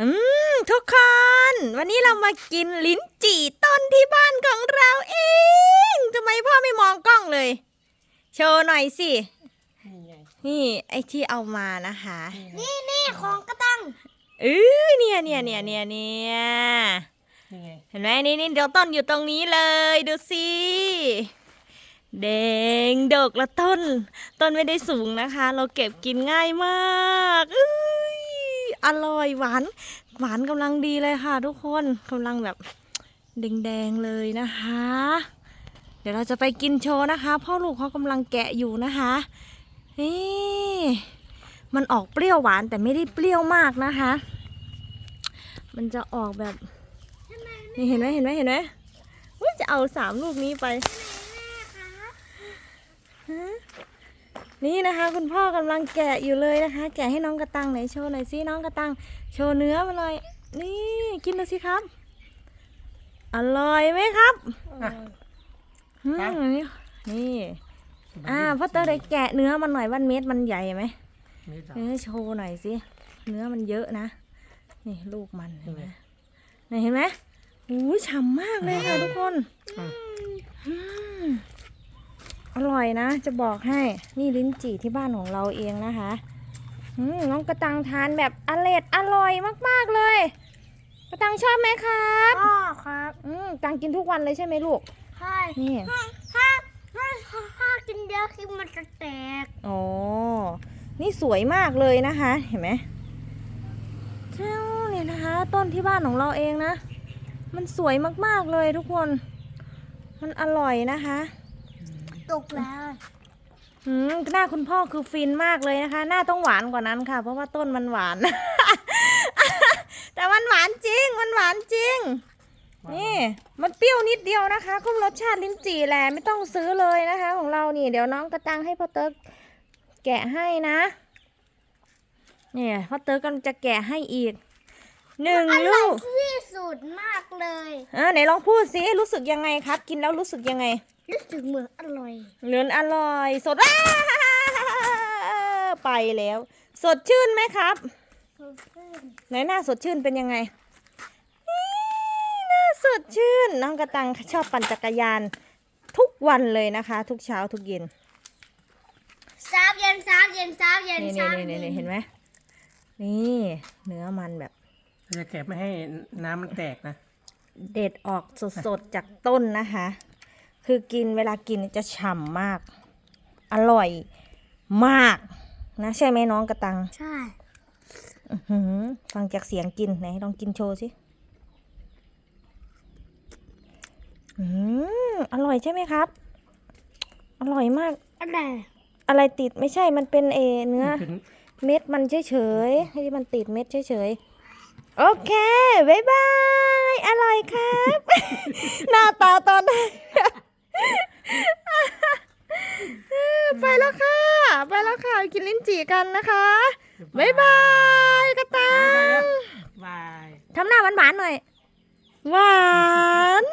อืม ทุกคน วันนี้เรามากินลิ้นจี่ต้นที่บ้านของเราเองทำไมพ่อไม่มองกล้องเลย โชว์หน่อยสิ นี่ไงนี่ไอที่เอามานะคะ นี่ไงนี่ของกระตังเอ้ยเนี่ยเนี่ยเนี่ยเนี่ยเนี่ยนี่ไงเห็นไหมนี่นี่เดี๋ยวต้นอยู่ตรงนี้เลยดูสิแดงดกและต้น ต้นไม่ได้สูงนะคะ เราเก็บกินง่ายมากเอ้ย อร่อยหวาน หวานกำลังดีเลยค่ะ ทุกคนกำลังแบบแดงๆเลยนะคะ เดี๋ยวเราจะไปกินโชว์นะคะ พ่อลูกเขากำลังแกะอยู่นะคะนี่มันออกเปรี้ยวหวานแต่ไม่ได้เปรี้ยวมากนะคะ มันจะออกแบบนี่เห็นไหมเห็นไหมเห็นไหมจะเอาสามลูกนี้ไปฮะ นี่นะคะ คุณพ่อกำลังแกะอยู่เลยนะคะ แกะให้น้องกระตังไหนโชว์หน่อยสิน้องกระตังโชว์เนื้อมาหน่อย นี่กินดูสิครับ อร่อยไหมครับอืมนี่นี่อ่าพ่อเตอร์ได้แกะเนื้อมันหน่อยว่าเม็ดมันใหญ่ไหมนี่จ้ะเนื้อโชว์หน่อยสิเนื้อมันเยอะนะนี่ลูกมันเห็นไหมนี่เห็นไหมอู้ฉ่ำมากเลยค่ะทุกคนอืมอืมอ ร่อยนะ จะบอกให้นี่ลิ้นจี่ที่บ้านของเราเองนะคะอืมน้องกระตังทานแบบอร่อยอร่อยมาก ๆ เลย กระตังชอบไหมครับพ่อครับอืมตังกินทุกวันเลยใช่ไหมลูกใช่นี่ถ้าถ้าถ้าถ้ากินเยอะคือมันจะแตกอ๋อนี่สวยมากเลยนะคะ เห็นไหมเจ้าเนี่ยนะคะ ต้นที่บ้านของเราเองนะ มันสวยมากๆเลยทุกคน มันอร่อยนะคะ ตกแล้วอืมหน้าคุณพ่อคือฟินมากเลยนะคะ หน้าต้องหวานกว่านั้นค่ะ เพราะว่าต้นมันหวาน แต่มันหวานจริง มันหวานจริง นี่ มันเปรี้ยวนิดเดียวนะคะก็รสชาติลิ้นจี่แหละไม่ต้องซื้อเลยนะคะ ของเรานี่ เดี๋ยวน้องกระตังให้พ่อเติร์กแกะให้นะ เนี่ยพ่อเติร์กกำลังจะแกะให้อีกหนึ่งอร่ลูอยกที่สุดมากเลยเออไหนลองพูดสิรู้สึกยังไงครับ กินแล้วรู้สึกยังไง รู้สึกเหมือนอร่อยเนื้ออร่อยสดอ้าไปแล้ว สดชื่นไหมครับไหนหน้าสดชื่นเป็นยังไงอี้หน้าสดชื่นน้องกระตังชอบปั่นจักรยานทุกวันเลยนะคะ ทุกเช้าทุกเย็นเช้าเย็นเช้าเย็นเช้าเย็นนี่เช้านี่เย็นี่นเห็นไหมนี่เนื้อมันแบบจะเก็บไม่ให้น้ำมันแตกนะ เด็ดออกสดๆจากต้นนะคะ คือกินเวลากินจะฉ่ำมาก อร่อยมากนะใช่ไหมน้องกระตังใช่อื้อหือฟังจากเสียงกินไหนลองกินโชว์สิอืมอร่อยใช่ไหมครับ อร่อยมากอะไรอะไรติดไม่ใช่มันเป็นเอเนื้อเป็นเม็ดมันเฉยๆให้มันติดเม็ดเฉยๆโอเคบ๊ายบาย อร่อยครับ หน้าตาตอนนั้น ไปแล้วค่ะ ไปแล้วค่ะ กินลิ้นจี่กันนะคะบ๊ายบายกระตังบายทำหน้าหวานๆหน่อย หวาน